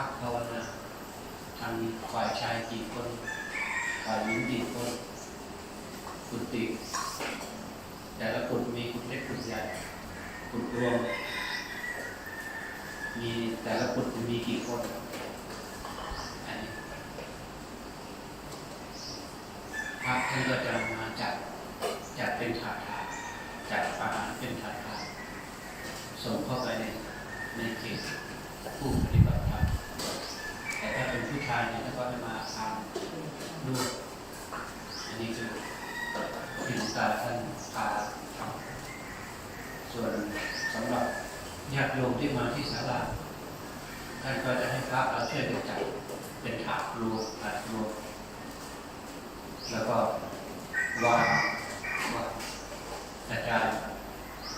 พักภาวนาทางฝ่ายชายกี่คนฝ่ายหญิงกี่คนกุฏิแต่ละกุฏมีกุฏเล็กกุฏใหญ่กุฏรวม มีแต่ละกุฏมีกี่คนอันนี้พระท่านก็จะมาจัดจัดเป็นถาดถาดจัดอาหารเป็นถาดถาดส่งเข้าไปในในเขตผู้ปฏิบัติธรรมแต่ถ้าเป็นผู้ชายเนี่ยท่านก็ให้มาทานด้วยอันนี้คือที่หลวงตาท่านพาทำส่วนสำหรับญาติโยมที่มาที่ศาลาท่านก็จะให้พระเราช่วยกันจัดเป็นถาดรวมถาดรวมแล้วก็วางวางกระจาย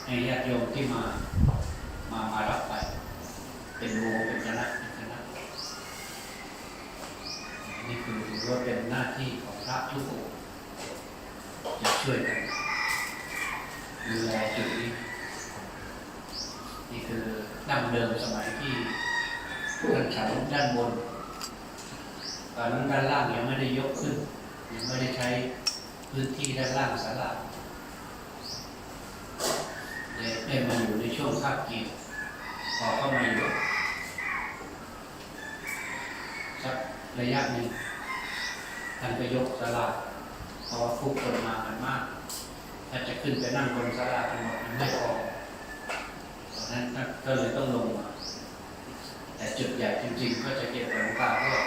ให้ญาติโยมที่มามามารับไป เป็นโมเป็นคณะเป็นคณะอันนี้คือถือว่าเป็นหน้าที่ของพระทุกองค์จะช่วยกันดูแลจุดนี้นี่คือดั้งเดิมสมัยที่ท่านฉันด้านบนตอนนั้นด้านล่างยังไม่ได้ยกขึ้น ยังไม่ได้ใช้พื้นที่ด้านล่างศาลา ได้มาอยู่ในช่วงคาบเกี่ยวพอเข้ามาอยู่สักระยะหนึ่งท่านก็ยกศาลาเพราะว่าผู้คนมากันมากถ้าจะขึ้นไปนั่งบนศาลาทั้งหมดมันไม่พอตอนนั้นท่านก็เลยต้องลงมาแต่จุดใหญ่จริงๆ ก็จะเกี่ยวกับหลวงตาเพราะ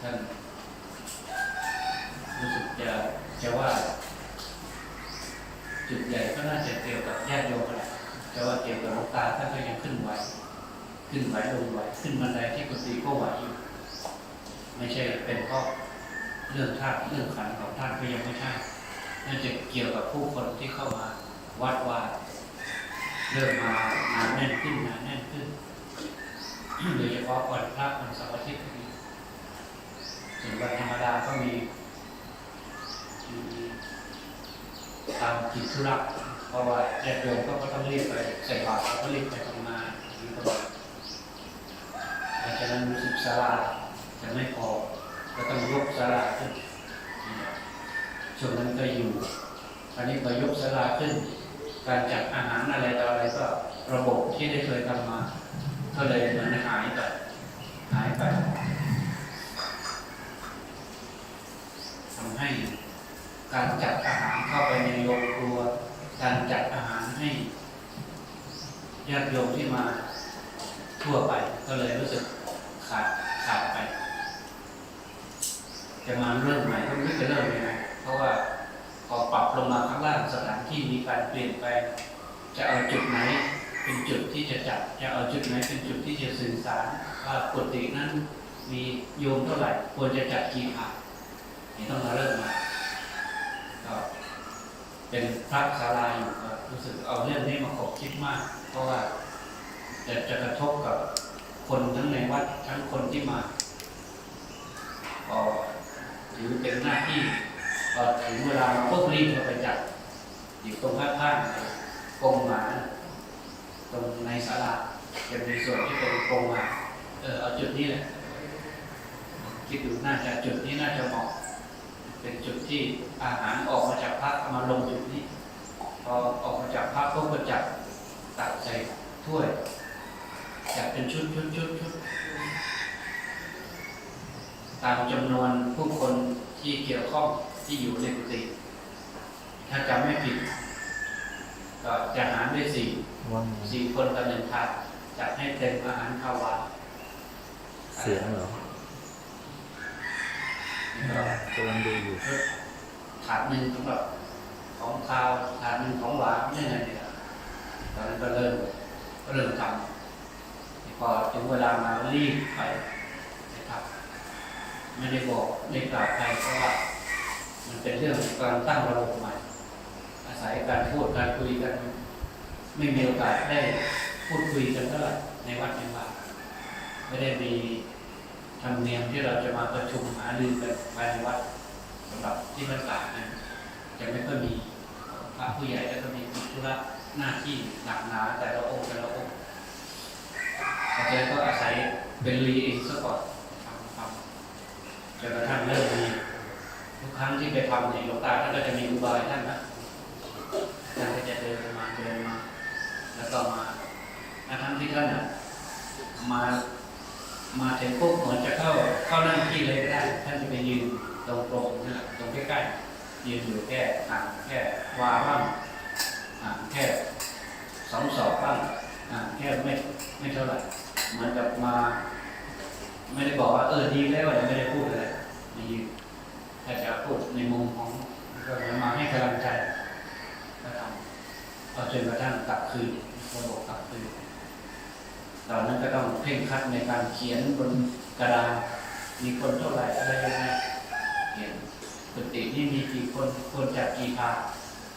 ท่านรู้สึกจะจะว่า จุดใหญ่ก็น่าจะเกี่ยวกับญาติโยมแหละแต่ว่าเกี่ยวกับหลวงตาท่านก็ยังขึ้นไหวขึ้นไหวลงไหวขึ้นบันไดที่กุฏิก็ไหวอยู่ไม่ใช่เป็นเพราะเรื่องธาตุเรื่องขันของท่านก็ยังไม่ใช่น่าจะเกี่ยวกับผู้คนที่เข้ามาวัดว่าเริ่มมาหนาแน่นขึ้นหนาแน่นขึ้นโดยเฉพาะวันพระวันเสาร์อาทิตย์นี้ส่วนวันธรรมดาก็มี ตามกิจธุระเพราะว่าญาติโยมก็ต้องรีบไปใส่บาตรแล้วก็รีบไปทำงานอย่างนี้ก็อาจจะนั้นรู้สึกศาลาจะไม่พอก็ต้องยกศาลาขึ้นช่วงนั้นก็อยู่ตอนนี้พอยกศาลาขึ้น การจัดอาหารอะไรต่ออะไรก็ระบบที่ได้เคยทำมา ก็เลยเหมือนหายไปหายไปทำให้การจัด การจัดอาหารให้ญาติโยมที่มาทั่วไปก็เลยรู้สึกขาดขาดไป จะมาเริ่มใหม่ก็ไม่จะเริ่มยังไงเพราะว่าพอปรับลงมาข้างล่างสถานที่มีการเปลี่ยนแปจะเอาจุดไหนเป็นจุดที่จะจัด จะเอาจุดไหนเป็นจุดที่จะสื่อสารว่าปกตินั้นมีโยมเท่าไหร่ควรจะจัดกี่ถาดนี่ต้องมาเริ่มใหม่ก็ เป็นพระศาลาอยู่ก็รู้สึกเอาเรื่องนี้มาขบคิดมาก เพราะว่าจะจะกระทบกับคนทั้งในวัดทั้งคนที่มาก็ถือเป็นหน้าที่พอถึงเวลาเราพวกรีบเราไปจัดอยู่ตรงข้างๆกรงหมาตรงในศาลาเป็นในส่วนที่เป็นกรงหมาเออเอาจุดนี้แหละคิดดูน่าจะจุดนี้น่าจะเหมาะ เป็นจุดที่อาหารออกมาจากพักมาลงจุดนี้ พอออกมาจากพักก็ก็จับตักใส่ถ้วยจัดเป็นชุดชุดชุดชุดตามจำนวนผู้คนที่เกี่ยวข้องที่อยู่ในกุฏิถ้าจำไม่ผิด ก็จะหารด้วยสี่ว่างสี่คนต่อหนึ่งถาดจัดให้เต็มอาหารข้าวหวานเสียงเหรอแล้ว กำลังดูอยู่ถาดหนึ่งสำหรับของคาวถาดหนึ่งของหวานนี่ไงเนี่ยตอนนั้นก็เริ่มก็เริ่มทำพอถึงเวลามารีบไปนะครับ ไม่ได้บอกไม่กล่าวใครเพราะว่า มันเป็นเรื่องการตั้งระบบใหม่ อาศัยการพูดการคุยกัน ไม่มีโอกาสได้พูดคุยกันเท่าไหร่ในวัดในวาไม่ได้มี ธรรมเนียมที่เราจะมาประชุมหารือกันภายในวัดสำหรับที่มันต่างนะจะไม่ค่อยมีพระผู้ใหญ่ก็จะมีธุระหน้าที่หนักหนาแต่ละองค์แต่ละองค์อาจารย์ก็อาศัยเป็นรีเองซะก่อนทำทำจนกระทั่งเริ่มมีทุกครั้งที่ไปทำเนี่ยหลวงตาท่านก็จะมีอุบายท่านนะท่านก็จะเดินมาเดินมา แล้วก็มาทั้งที่ท่านน่ะมา มาถึงปุ๊บเหมือนจะเข้าเข้านั่งที่เลยก็ได้ ท่านจะไปยืนตรงตรงๆนะตรงใกล้ๆยืนอยู่แค่ห่างแค่วาบ้างห่างแค่สองศอกบ้างห่างแค่ไม่ไม่เท่าไหร่เหมือนกับมา ไม่ได้บอกว่าเออดีแล้วอะไรไม่ได้พูดอะไรมายืนถ้าจะพูดในมุมของก็เหมือนมาให้กำลังใจก็ทำเอาจนกระทั่งกลับคืนระบบกลับคืน ตอนนั้นก็ต้องเพ่งคัดในการเขียนบนกระดานมีคนเท่าไหร่อะไรยังไงเขียนปกตินี่มีกี่คนคนจากกี่พา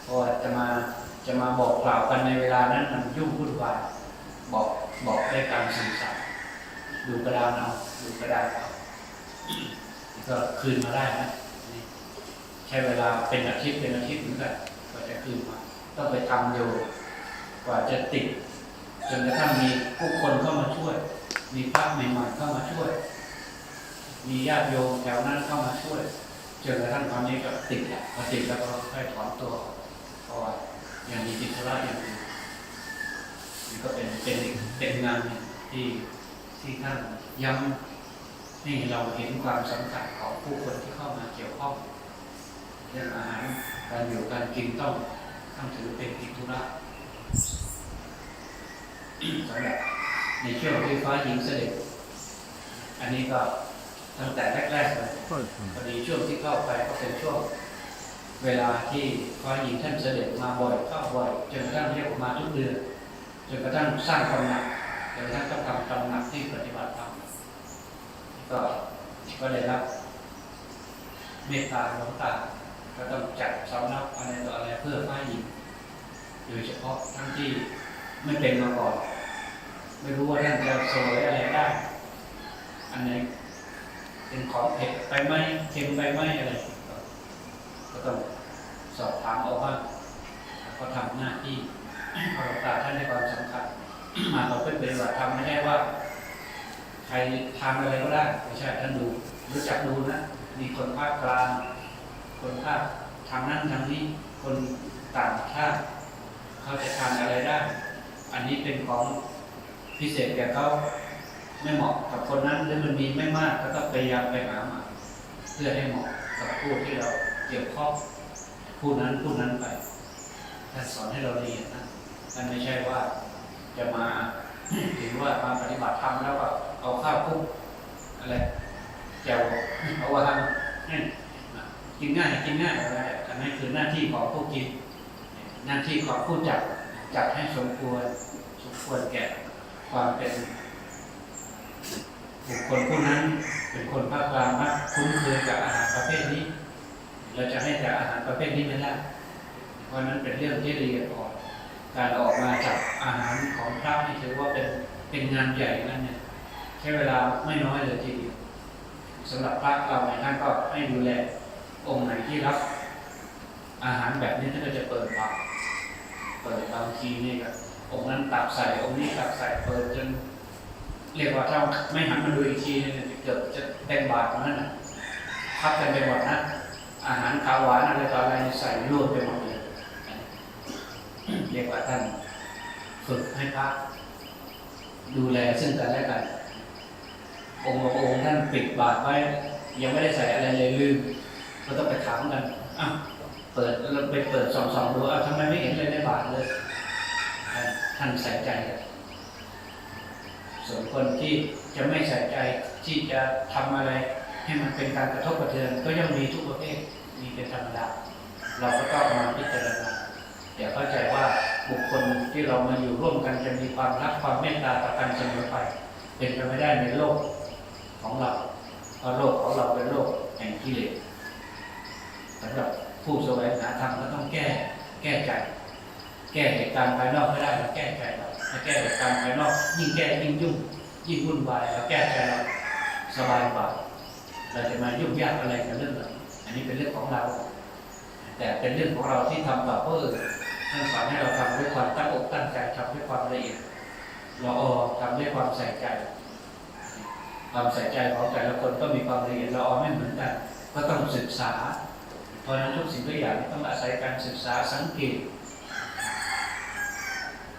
เพราะว่าจะมาจะมาบอกกล่าวกันในเวลานั้นมันยุ่งวุ่นวายบอกบอกได้การสื่อสารดูกระดานเอาดูกระดานเอาก็คืนมาได้นะใช้เวลาเป็นอาทิตย์เป็นอาทิตย์เหมือนกันกว่าจะคืนมา ต้องไปทำอยู่กว่าจะติด จนกระทั่งมีผู้คนเข้ามาช่วย มีพระใหม่ๆเข้ามาช่วย มีญาติโยมแถวนั้นเข้ามาช่วยจนกระทั่งตอนนี้ก็ติดแล้วพอติดแล้วก็ค่อยถอนตัวเพราะว่ายังมีติดธุระอย่างอื่นนี่ก็เป็นเป็นเป็นงานนึ่งที่ที่ท่านย้ำให้เราเห็นความสำคัญของผู้คนที่เข้ามาเกี่ยวข้องเรื่องอาหารการอยู่การกินต้องต้องถือเป็นกิจธุระ สำหรับในช่วงที่ฟ้าหญิงเสด็จ อันนี้ก็ตั้งแต่แรกๆเลยพอดีช่วงที่เข้าไปก็เป็นช่วงเวลาที่ฟ้าหญิงท่านเสด็จมาบ่อยเข้าบ่อยจนกระทั่งเรียกว่ามาทุกเดือนจนกระทั่งสร้างตำหนักจนกระทั่งต้องทำตำหนักที่ปฏิบัติธรรมก็ก็ได้รับเมตตาหลวงตาก็ต้องจัดสำนักอะไรต่ออะไรเพื่อฟ้าหญิงโดยเฉพาะทั้งที่ ไม่เป็นมาก่อน ไม่รู้ว่าท่านจะสวยอะไรได้ อันไหนเป็นของเผ็ดไปไหมเค็มไปไหมอะไร ก็ต้องสอบถามเอาบ้างแล้วก็ทำหน้าที่พระตาท่านให้ความสำคัญมาเราเพื่อปฏิบัติธรรมไม่ใช่ว่า ใครทำอะไรก็ได้ไม่ใช่ท่านดูรู้จักดูนะมีคนภาคกลาง คนภาคทางนั้นทางนี้ คนต่างชาติเขาจะทานอะไรได้ อันนี้เป็นของพิเศษแก่เขาไม่เหมาะกับคนนั้นหรือมันมีไม่มากก็ต้องพยายามไปหามาเพื่อให้เหมาะกับผู้ที่เราเกี่ยวข้องผู้นั้นผู้นั้นไปท่านสอนให้เราเรียนนะท่านไม่ใช่ว่าจะมาถือว่ามาปฏิบัติธรรมแล้วก็เอาข้าวคุกอะไรแจวเอาว่างให้กินง่ายกินง่ายอะไรอันนั้นคือหน้าที่ของผู้กิน หน้าที่ของผู้จัด จัดให้สมควร สมควรแก่ความเป็นบุคคลผู้นั้นเป็นคนภาคกลางมักคุ้นเคยกับอาหารประเภทนี้ เราจะให้แต่อาหารประเภทนี้ไม่ได้เพราะนั้นเป็นเรื่องที่ละเอียดอ่อนการออกมาจากอาหารของพระนี่ถือว่าเป็นเป็นงานใหญ่นั่นเนี่ยใช้เวลาไม่น้อยเลยทีเดียวสำหรับพระเราในท่านก็ให้ดูแลองค์ไหนที่รับอาหารแบบนี้ท่านก็จะเปิดบาตร เปิดบางทีนี่ก็องค์นั้นตักใส่องค์นี้ตักใส่เปิดจน เรียกว่าถ้าไม่หันมาดูอีกทีเนี่ยจะเกือบจะเต็มบาตรงนั้นนะพับกันไปหมดนะอาหารขาวหวานอะไรต่ออะไรใส่รวมไปหมดเลยเรียกว่าท่านฝึกให้พระดูแลซึ่งกันและกัน องค์บางองค์ท่านปิดบาตรไว้ ยังไม่ได้ใส่อะไรเลยลืมก็ต้องไปถามกันอ้าว เปิดเราไปเปิดส่องดูอ้าวทำไมไม่เห็นเลยในบาตรเลยท่านใส่ใจ ส่วนคนที่จะไม่ใส่ใจที่จะทำอะไร ให้มันเป็นการกระทบกระเทือนก็ย่อมมีทุกประเภทมีเป็นธรรมดาเราก็ต้องมาพิจารณาอย่าเข้าใจว่าบุคคลที่เรามาอยู่ร่วมกันจะมีความรักความเมตตาต่อกันเสมอไป เป็นไปไม่ได้ในโลกของเราเพราะโลกของเราเป็นโลกแห่งกิเลสสำหรับ ผู้แสวงหาธรรมก็ต้องแก้แก้ใจ แก้เหตุการณ์ภายนอกไม่ได้เราแก้ใจเราถ้าแก้เหตุการณ์ภายนอก ยิ่งแก้ยิ่งยุ่ง ยิ่งวุ่นวายเราแก้ใจเราสบายกว่าเราจะมายุ่งยากอะไรกับเรื่องเหล่าอันนี้เป็นเรื่องของเรา แต่เป็นเรื่องของเราที่ทำต่อเพื่อท่านสอนให้เราทำด้วยความตั้งอกตั้งใจทำด้วยความละเอียดเราออทำด้วยความใส่ใจ ความใส่ใจของแต่ละคนก็มีความละเอียดละออไม่เหมือนกัน ก็ต้องศึกษา เพราะนั้นทุกสิ่งทุกอย่างต้องอาศัยการศึกษาสังเกต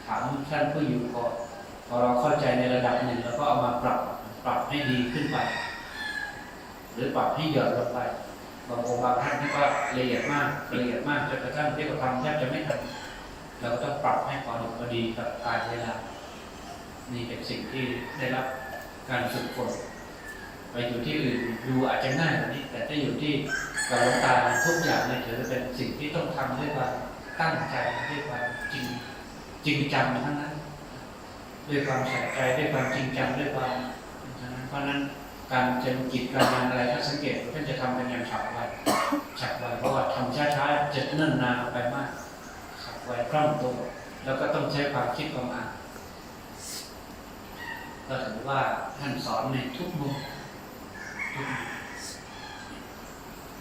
ถามท่านผู้อยู่ก่อพอเราเข้าใจในระดับหนึ่ง แล้วก็เอามาปรับปรับให้ดีขึ้นไป หรือปรับให้หย่อนลงไปบางองค์บางท่านที่ก็ละเอียดมากละเอียดมากจนกระทั่งที่เราทำแทบจะไม่ทันเราก็ต้องปรับให้พอดีพอดีกับการเวลานี่เป็นสิ่งที่ได้รับการฝึกฝนไปอยู่ที่อื่นดูอาจจะง่ายกว่านี้ แต่ถ้าอยู่ที่ กับหลวงตาทุกอย่างเนี่ยถือเป็นสิ่งที่ต้องทำด้วยความตั้งใจด้วยความจริงจริงจังทั้งนั้นด้วยความใส่ใจด้วยความจริงจังด้วยความทั้งนั้นเพราะนั้นการจะกิจการงานอะไรถ้าสังเกตท่านจะทำเป็นอย่างฉับไวฉับไวเพราะว่าทำช้าๆจะเนิ่นนานไปมากฉับไวคล่องตัวแล้วก็ต้องใช้ความคิดความอ่านก็ถือว่าท่านสอนในทุกมุมทุกมุม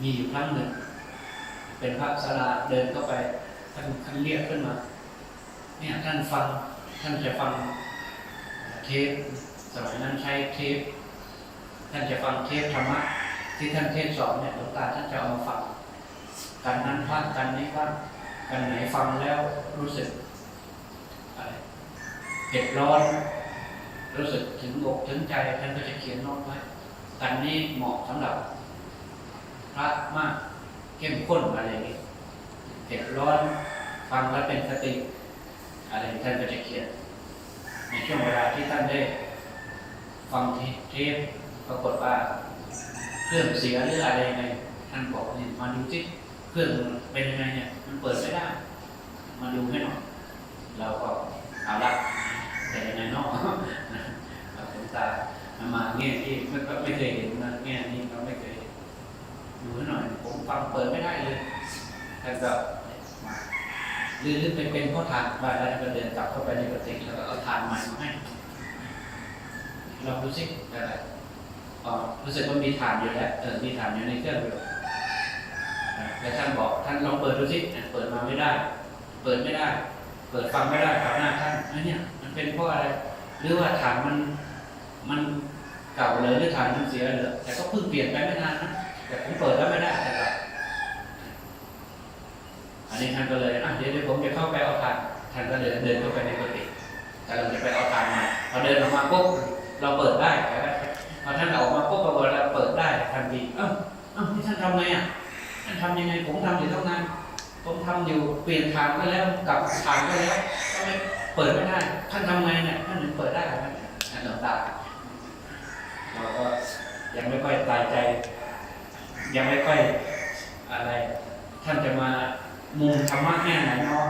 มีอยู่ครั้งหนึ่ง เป็นพระสลาเดินเข้าไปท่านท่านเรียกขึ้นมา เนี่ยท่านฟังท่านจะฟังเทปสมัยนั้นใช้เทปท่านจะฟังเทปธรรมะที่ท่านเทศสอนเนี่ยหลวงตาท่านจะเอามาฟังกันนั้นพลาดกันนี้พลาดกันไหนฟังแล้วรู้สึกอะไรเผ็ดร้อน รู้สึกถึงอกถึงใจท่านก็จะเขียนโน้ตไว้กันนี้เหมาะสำหรับ พระมาก เข้มข้นอะไรอย่างนี้เผ็ดร้อนฟังแล้วเป็นสติ อะไรท่านก็จะเขียน ในช่วงเวลาที่ท่านได้ฟังเทปปรากฏว่าเครื่องเสียหรืออะไรยังไงท่านบอกนี่มาดูสิเครื่องเป็นยังไงเนี่ยมันเปิดไม่ได้ มาดูให้หน่อยเราก็เอาละแต่ยังไงเนาะเราถึงตามามาแง่ที่ไม่ไม่เคยเห็นนะแง่นี้เราไม่เคย ห็นดูหน่อย ผมฟังเปิดไม่ได้เลยท่านก็มาหรือหรือเป็นเป็นเพ่อทานบ้านแล้วท่านก็เดินกลับเข้าไปในกระติกแล้วก็เอาทานใหม่มาให้ลองดูสิอะไรอ๋อรู้สึกว่ามีฐานอยู่แล้วเออมีฐานอยู่ในเครื่องอยู่แล้วท่านบอกท่านลองเปิดดูสิเปิดมาไม่ได้ เปิดไม่ได้ เปิดฟังไม่ได้ครับหน้าท่านเอ้ยเนี่ยมันเป็นเพราะอะไรหรือว่าฐานมันมันเก่าเลยหรือฐานมันเสียเลยแต่ก็เพิ่งเปลี่ยนไปไม่นานนะ แต่ผมเปิดแล้วไม่ได้แต่ละอันนี้ท่านก็เลยอะเดี๋ยวเดี๋ยวผมจะเข้าไปเอาฐานท่านก็เดินเดินเข้าไปในกุฏิแต่เราจะไปเอาฐานมาพอเดินออกมาปุ๊บเราเปิดได้พอท่านออกมาปุ๊บเราเปิดได้ทันทีเอ้าเอ้าที่ท่านทำไงอะท่านทำยังไงผมทำอยู่ตั้งนานผมทำอยู่เปลี่ยนทางก็แล้วกลับทางก็แล้วก็ไม่เปิดไม่ได้ท่านทำไงเนี่ยท่านถึงเปิดได้ไหมท่านหลวงตาเราก็ยังไม่ค่อยตายใจ ยังไม่ค่อยอะไร ท่านจะมามุมธรรมะแง่ไหนเนาะ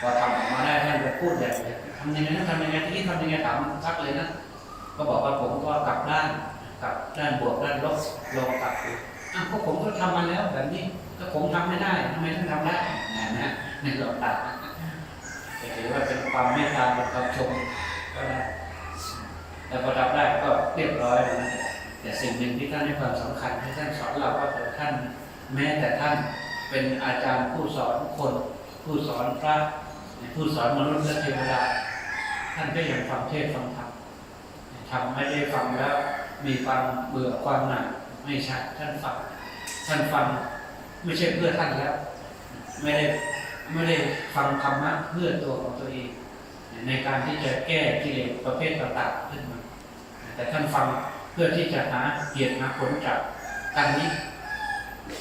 พอทำออกมาได้ท่านจะพูดแบบทำยังไงนะทำยังไงที่นี่ทำยังไงถามทักเลยนะก็บอกว่าผมก็กลับด้านกลับด้านบวกด้านลบลงกลับอยู่อะก็ผมก็ทำมาแล้วแบบนี้ก็ผมทำไม่ได้ทำไมท่านทำได้นะนะในหลวงตาจะถือว่าเป็นความเมตตาเป็นคำชมก็ได้แต่พอทำได้ก็เรียบร้อยแล้วนะ แต่สิ่งหนึ่งที่ท่านให้ความสำคัญที่ท่านสอนเราว่าแต่ท่าน แม้แต่ท่านเป็นอาจารย์ผู้สอนคน ผู้สอนพระผู้สอนมนุษย์และเทวดาท่านก็ยังฟังเทศฟังธรรมทำไม่ได้ฟังแล้วมีความเบื่อความหนักไม่ใช่ท่านฟังท่านฟังไม่ใช่เพื่อท่านแล้ว ไม่ได้ไม่ได้ฟังธรรมะเพื่อตัวของตัวเอง ในการที่จะแก้กิเลสประเภทต่างๆขึ้นมาแต่ท่านฟัง พื่อที่จะหาเหตุหาผลจากการนี้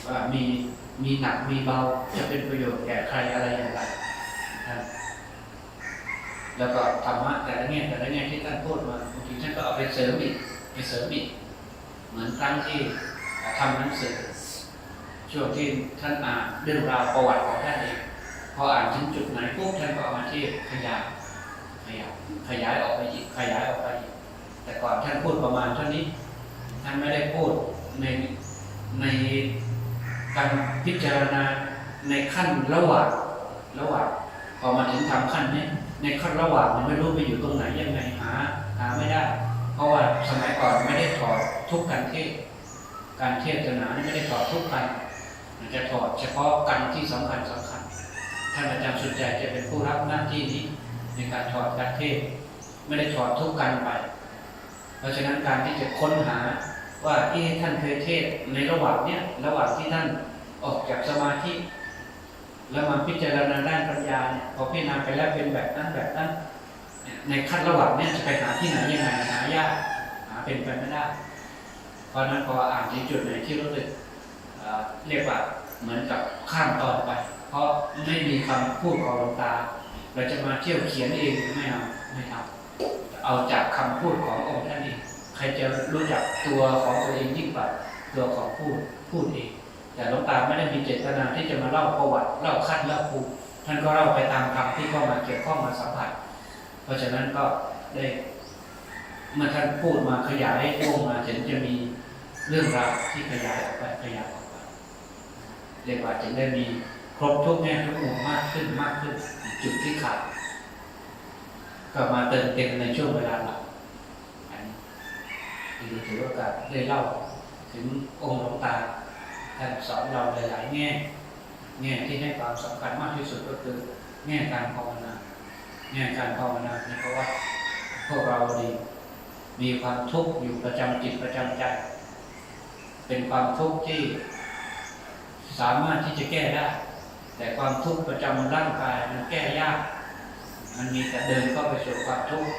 ว่ามีมีหนักมีเบาจะเป็นประโยชน์แก่ใครอะไรอย่างไรนะแล้วก็ธรรมะแต่ละแง่แต่ละแง่ที่ท่านพูดมาบางทีท่านก็เอาไปเสริมอีกไปเสริมอีกเหมือนครั้งที่ทำหนังสือช่วงที่ท่านอ่านเรื่องราวประวัติของท่านเองพออ่านถึงจุดไหนปุ๊บท่านก็เอามาที่ขยายขยายขยายออกไปอีกขยายออกไปอีก แต่ก่อนท่านพูดประมาณเท่านี้ ท่านไม่ได้พูดในในการพิจารณาในขั้นระหว่างระหว่างพอมาถึงทำขั้นนี้ในขั้นระหว่างมันไม่รู้ไปอยู่ตรงไหนยังไงหาหาไม่ได้ เพราะว่าสมัยก่อนไม่ได้ถอดทุกการเทศการเทศนานี่ไม่ได้ถอดทุกกันจะถอดเฉพาะกันที่สำคัญสำคัญท่านอาจารย์สุดใจจะเป็นผู้รับหน้าที่นี้ในการถอดการเทศไม่ได้ถอดทุกกันไป เพราะฉะนั้นการที่จะค้นหาว่าที่ท่านเคยเทศในระหว่างเนี้ยระหว่างที่ท่านออกจากสมาธิแล้วมาพิจารณาด้านปัญญาเนี่ยพอพิจารณาไปแล้วเป็นแบบนั้นแบบนั้นในขั้นระหว่างเนี้ยจะไปหาที่ไหนยังไงหายากหาเป็นไปไม่ได้ เพราะนั้นพออ่านที่จุดไหนที่รู้สึกเอ่อเรียกว่าเหมือนกับข้ามตอนไป เพราะไม่มีคำพูดของหลวงตา เราจะมาเที่ยวเขียนเองไม่เอาไม่เอา เอาจากคำพูดขององค์ท่านเองใครจะรู้จักตัวของตัวเองยิ่งกว่าตัวของพูดพูดเอง แต่หลวงตาไม่ได้มีเจตนาที่จะมาเล่าประวัติเล่าขั้นเล่าภูมิท่านก็เล่าไปตามคำที่เข้ามาเกี่ยวข้องมาสัมผัส เพราะฉะนั้นก็ได้เมื่อท่านพูดมาขยายวงมาถึงจะมีเรื่องราวที่ขยายออกไปขยายออกไปเรียกว่าจึงได้มีครบทุกแง่ทุกมุมมากขึ้นมากขึ้น จุดที่ขาด ก็มาเติมเต็มในช่วงเวลาหลังอันนี้ถือโอกาสได้เล่าถึงองค์หลวงตาท่านสอนเราหลายๆแง่แง่ที่ให้ความสำคัญมากที่สุดก็คือแง่การภาวนาแง่การภาวนาเนี่ยเพราะว่าพวกเราดีมีความทุกข์อยู่ประจำจิตประจำใจ เป็นความทุกข์ที่สามารถที่จะแก้ได้ แต่ความทุกข์ประจำร่างกายมันแก้ยาก มันมีแต่เดินเข้าไปสู่ความทุกข์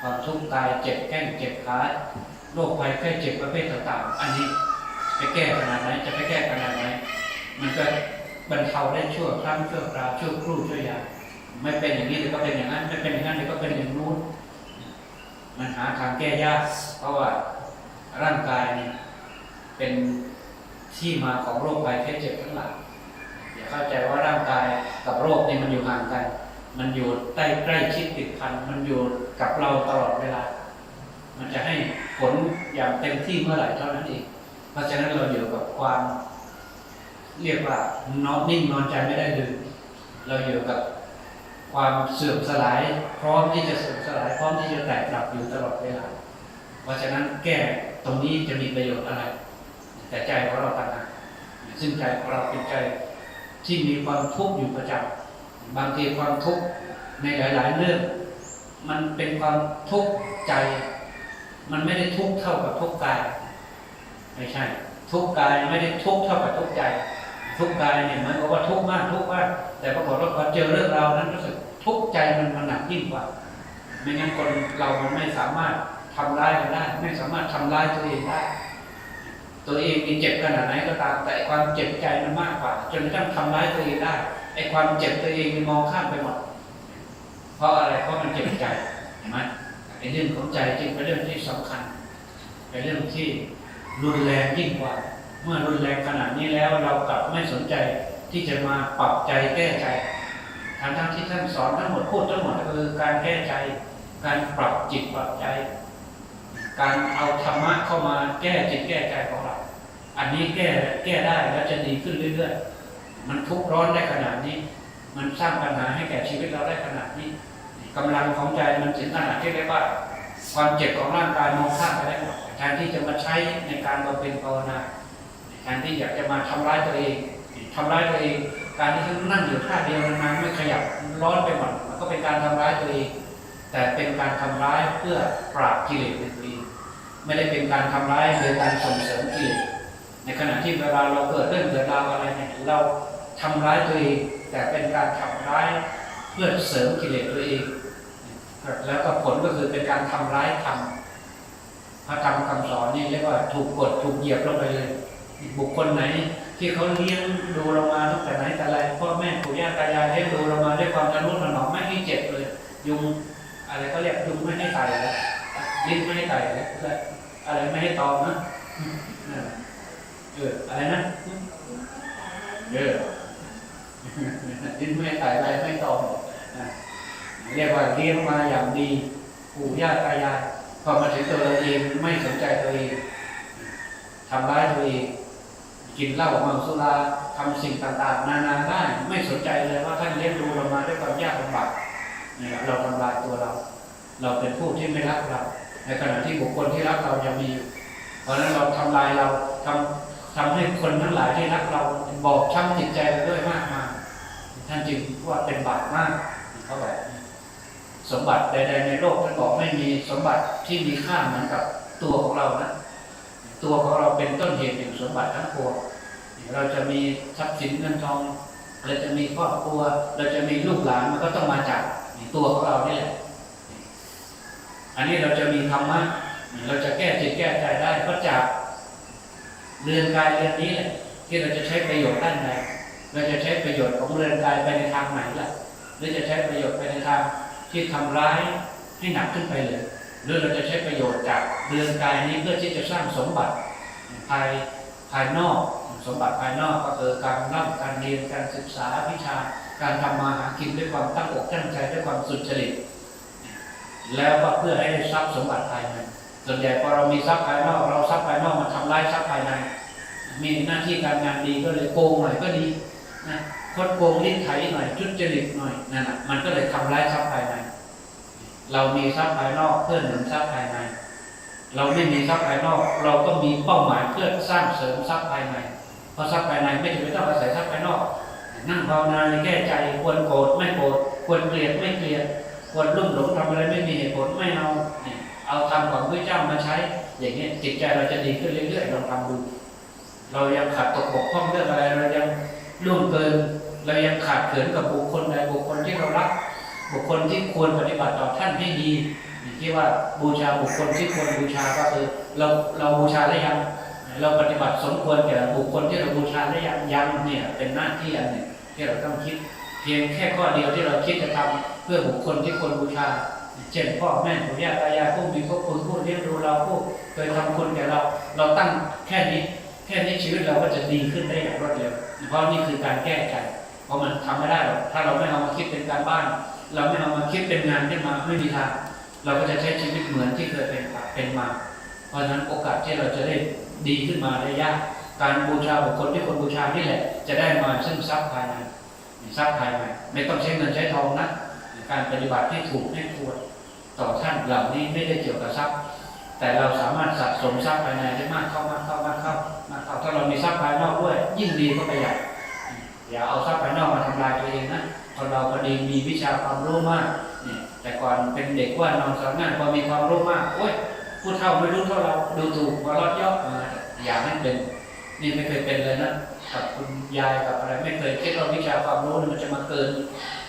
ความทุกข์กายเจ็บแข้งเจ็บขาโรคภัยแค่เจ็บประเภทต่างๆ อันนี้ไปแก้ขนาดไหนจะไปแก้ขนาดไหนมันก็บรรเทาได้ชั่วครั้งชั่วคราวชั่วครู่ชั่วยามไม่เป็นอย่างนี้เดี๋ยวก็เป็นอย่างนั้นไม่เป็นอย่างนั้นเดี๋ยวก็เป็นอย่างนู้นมันหาทางแก้ยากเพราะว่าร่างกายนี่เป็นที่มาของโรคภัยแค่เจ็บทั้งหลายอย่าเข้าใจว่าร่างกายกับโรคนี่มันอยู่ห่างกัน มันอยู่ใกล้ใกล้ชิดติดพันมันอยู่กับเราตลอดเวลา มันจะให้ผลอย่างเต็มที่เมื่อไหร่เท่านั้นเองเพราะฉะนั้นเราอยู่กับความ เรียกว่านอนนิ่งนอนใจไม่ได้เลยเราอยู่กับความเสื่อมสลาย พร้อมที่จะเสื่อมสลายพร้อมที่จะแตกดับอยู่ตลอดเวลา เพราะฉะนั้นแก้ตรงนี้จะมีประโยชน์อะไร แต่ใจของเราต่างหากซึ่งใจของเราเป็นใจที่มีความทุกข์อยู่ประจำ บางทีความทุกข์ในหลาย ๆ เรื่อง มันเป็นความทุกข์ใจ มันไม่ได้ทุกข์เท่ากับทุกข์กาย ไม่ใช่ ทุกข์กายไม่ได้ทุกข์เท่ากับทุกข์ใจ ทุกข์กายเนี่ยเหมือนกับว่าทุกข์มากทุกข์มากแต่ปรากฏว่าพอเจอเรื่องราวนั้นรู้สึกทุกข์ใจมันมันหนักยิ่งกว่าไม่งั้นคนเรามันไม่สามารถทำร้ายกันได้ ไม่สามารถทำร้ายตัวเองได้ ตัวเองมีเจ็บขนาดไหนก็ตาม แต่ความเจ็บใจมันมากกว่า จนกระทั่งทำร้ายตัวเองได้ อ้ความเจ็บตัวเองมันมองข้ามไปหมด เพราะอะไร เพราะมันเจ็บใจเห็นไหมไอ้เรื่องของใจจริงเป็นเรื่องที่สำคัญ เป็นเรื่องที่รุนแรงยิ่งกว่า เมื่อรุนแรงขนาดนี้แล้วเรากลับไม่สนใจที่จะมาปรับใจแก้ใจทางทั้งที่ท่านสอนทั้งหมดพูดทั้งหมดก็คือการแก้ใจ การปรับจิตปรับใจ การเอาธรรมะเข้ามาแก้จิตแก้ใจของเรา อันนี้แก้แก้ได้แล้วจะดีขึ้นเรื่อยๆ มันทุกข์ร้อนได้ขนาดนี้ มันสร้างปัญหาให้แก่ชีวิตเราได้ขนาดนี้กำลังของใจมันถึงขนาดที่เรียกว่าความเจ็บของร่างกายมองข้ามไปได้หมดแทนที่จะมาใช้ในการบำเพ็ญภาวนาแทนที่อยากจะมาทำร้ายตัวเองทำร้ายตัวเอง การที่ท่านนั่งอยู่ท่าเดียวนานๆไม่ขยับร้อนไปหมดมันก็เป็นการทำร้ายตัวเอง แต่เป็นการทำร้ายเพื่อปราบกิเลสในตัวเองไม่ได้เป็นการทำร้ายโดยการส่งเสริมกิเลส ในขณะที่เวลาเราเกิดเรื่องเกิดราวอะไรเนี่ยเราทำร้ายตัวเองแต่เป็นการทำร้ายเพื่อเสริมกิเลสตัวเองแล้วก็ผลก็คือเป็นการทำร้ายธรรมพระธรรมคำสอนนี่เรียกว่าถูกกดถูกเหยียบลงไปเลยบุคคลไหน ที่เขาเลี้ยงดูเรามาตั้งแต่ไหนแต่ไรพ่อแม่ปู่ย่าตายายเลี้ยงดูเรามาด้วยความทะนุถนอมไม่ให้เจ็บเลย ยุงอะไรก็เรียกยุงไม่ให้ไต่แล้วลิ้นไม่ให้ไต่แล้วอะไรไม่ให้ตอมนะนั่นแหละ อออะไรนะเออลิ้นไม่ให้ไต่อะไรไม่ตอมอะเรียกว่าเลี้ยงมาอย่างดีปู่ย่าตายายพอมาถึงตัวเราเองไม่สนใจตัวเองทำร้ายตัวเองกินเหล้าเมาสุราทำสิ่งต่างๆ นานาได้ไม่สนใจเลยว่าท่านเลี้ยงดูเรามาด้วยความยากลำบากเนี่ยเราทำลายตัวเรา เราเป็นผู้ที่ไม่รักเรา ในขณะที่บุคคลที่รักเรายังมีอยู่เพราะฉะนั้นเราทำลายเราทำ ทำให้คนทั้งหลายที่รักเราบอกช้ำจิตใจเราด้วยมากมายท่านจึงว่าเป็นบาปมากเขาบอกสมบัติใด ๆ ในโลกท่านบอกไม่มีสมบัติที่มีค่าเหมือนกับตัวของเรานะตัวของเราเป็นต้นเหตุแห่งสมบัติทั้งปวงเราจะมีทรัพย์สินเงินทองเราจะมีครอบครัว เราจะมีลูกหลานมันก็ต้องมาจากตัวของเรานี่แหละอันนี้เราจะมีธรรมะเราจะแก้จิตแก้ใจได้ก็จาก เรือนกายเรือนนี้แหละที่เราจะใช้ประโยชน์ด้านใดเราจะใช้ประโยชน์ของเรือนกายไปในทางไหนล่ะหรือจะใช้ประโยชน์ไปในทางที่ทำร้ายให้หนักขึ้นไปเลยหรือเราจะใช้ประโยชน์จากเรือนกายนี้เพื่อที่จะสร้างสมบัติภายภายนอก สมบัติภายนอกก็คือการร่ำการเรียนการศึกษาวิชา การทำมาหากินด้วยความตั้งอกตั้งใจด้วยความสุจริตแล้วก็เพื่อให้ได้ทรัพย์สมบัติภายใน ส่วนใหญ่พอเรามีทรัพย์ภายนอกเราทรัพย์ภายนอกมาทำลายทรัพย์ภายใน มีหน้าที่การงานดีก็เลยโกงหน่อยก็ดีนะคดโกงลิ้นไถหน่อยทุดจริตหน่อยนั่นแหะมันก็เลยทำลายทรัพย์ภายใน เรามีทรัพย์ภายนอกเพื่อหนุนทรัพย์ภายใน เราไม่มีทรัพย์ภายนอก เราก็มีเป้าหมายเพื่อสร้างเสริมทรัพย์ภายในเพราะทรัพย์ภายในไม่จำเป็นต้องอาศัยทรัพย์ภายนอกนั่งภาวนาในแก้ใจควรโกรธไม่โกรธควรเกลียดไม่เกลียดควรลุ่มหลงทำอะไรไม่มีเหตุผลไม่เอาเนี่ย เอาธรรมของพระเจ้ามาใช้ อย่างนี้ยจิตใจเราจะดีขึ้นเรื่อยๆลองทำดู เรายังขาดตกบกพร่องเรื่องอะไร เรายังล่วงเกิน เรายังขาดเขินกับบุคคลใดบุคคลที่เรารัก บุคคลที่ควรปฏิบัติต่อท่านให้ดีที่ว่าบูชาบุคคลที่ควรบูชาก็คือเราเราบูชาได้ยังเราปฏิบัติสมควรแก่บุคคลที่เราบูชาได้ยังยังเนี่ยเป็นหน้าที่อันหนึ่งที่เราต้องคิด เพียงแค่ข้อเดียวที่เราคิดจะทำเพื่อบุคคลที่ควรบูชา เช่นพ่อแม่ปู่ย่าตายายผู้มีพระคุณผู้เลี้ยงดูเราผู้เคยทำคุณแก่เรา เราตั้งแค่นี้แค่นี้ชีวิตเราก็จะดีขึ้นได้อย่างรวดเร็วเพราะนี่คือการแก้ใจเพราะมันทำไม่ได้หรอกถ้าเราไม่เอามาคิดเป็นการบ้าน เราไม่เอามาคิดเป็นงานขึ้นมาไม่มีทางเราก็จะใช้ชีวิตเหมือนที่เคยเป็นเป็นมา เพราะฉะนั้นโอกาสที่เราจะได้ดีขึ้นมาได้ยากการบูชาบุคคลที่คนบูชานี่แหละ จะได้มาซึ่งทรัพย์ภายในทรัพย์ภายในไม่ต้องใช้เงินใช้ทองนะการปฏิบัติที่ถูกให้ควร ต่อท่านเหล่านี้ไม่ได้เกี่ยวกับทรัพย์ แต่เราสามารถสะสมทรัพย์ภายในได้มากเข้ามากเข้ามากเข้ามากเข้าถ้าเรามีทรัพย์ภายนอกด้วย ยิ่งดีก็ไปใหญ่อย่าเอาทรัพย์ภายนอกมาทำลายตัวเองนะคนเราพอดีมีวิชาความรู้มากเนี่ยแต่ก่อนเป็นเด็กว่านอนสอนงานพอมีความรู้มากโอ้ยผู้เฒ่าไม่รู้เท่าเราดูถูกว่าลดย่อมาอย่าให้เป็นนี่ไม่เคยเป็นเลยนะกับคุณยายกับอะไรไม่เคยคิดว่าวิชาความรู้มันจะมาเกิน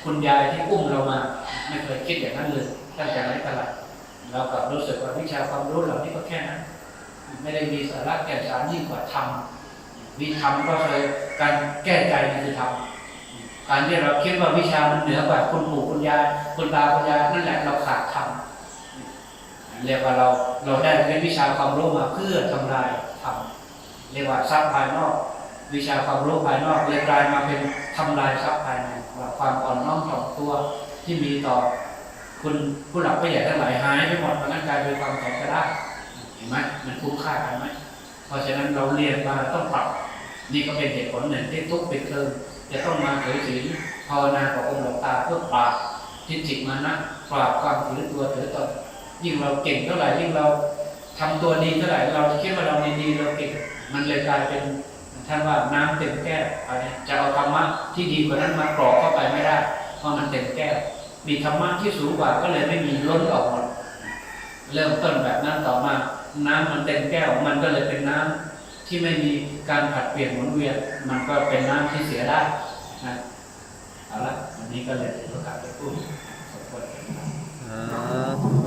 คุณยายที่อุ้มเรามา ไม่เคยคิดอย่างนั้นเลย ตั้งแต่ไหนต่ไรเรากลับรู้สึกว่าวิชาความรู้เหล่านี้ก็แค่นั้น ไม่ได้มีสาระแก่นสารยิ่งกว่าธรรมมีธรรมก็คือการแก้ใจนี่คือธรรมการที่เราคิดว่าวิชามันเหนือกว่าคุณปู่คุณยายคุณตาคุณยายนั่นแหละเราขาดธรรมเรียกว่าเราเราได้เรียนวิชาความรู้มาเพื่อทำลายธรรมเรียกว่าทรัพย์ภายนอก วิชาความรู้ภายนอกเลยกลายมาเป็นทำลายทรัพย์ภายในความอ่อนน้อมถ่อมตัวที่มีต่อ คุณผู้หลักผู้ใหญ่ทั้งหลายหายไปหมดเพราะนั้นกลายเป็นความแข็งกระด้างเห็นไหมมันคุ้มค่ากันไหมเพราะฉะนั้นเราเรียนมาต้องปรับ นี่ก็เป็นเหตุผลหนึ่งที่ทุกปิดเทอมจะต้องมาถือศีลภาวนากับองค์หลวงตาเพื่อปราบทิฏฐิมานะปราบความถือตัวถือตนยิ่งเราเก่งเท่าไหร่ยิ่งเราทำตัวดีเท่าไหร่เราคิดว่าเราดีเราเก่งมันเลยกลายเป็นท่านว่าน้ำเต็มแก้วอันนี้จะเอาธรรมะที่ดีกว่านั้นมากรอกเข้าไปไม่ได้ เพราะมันเต็มแก้ว มีธรรมะที่สูงกว่าก็เลยไม่มีล้นออกหมดเริ่มต้นแบบนั้นต่อมา น้ำมันเต็มแก้ว มันก็เลยเป็นน้ำที่ไม่มีการผัดเปลี่ยนหมุนเวียนมันก็เป็นน้ำที่เสียได้นะเอาละวันนี้ก็เลยถือโอกาสไปพูดสมควรอ่า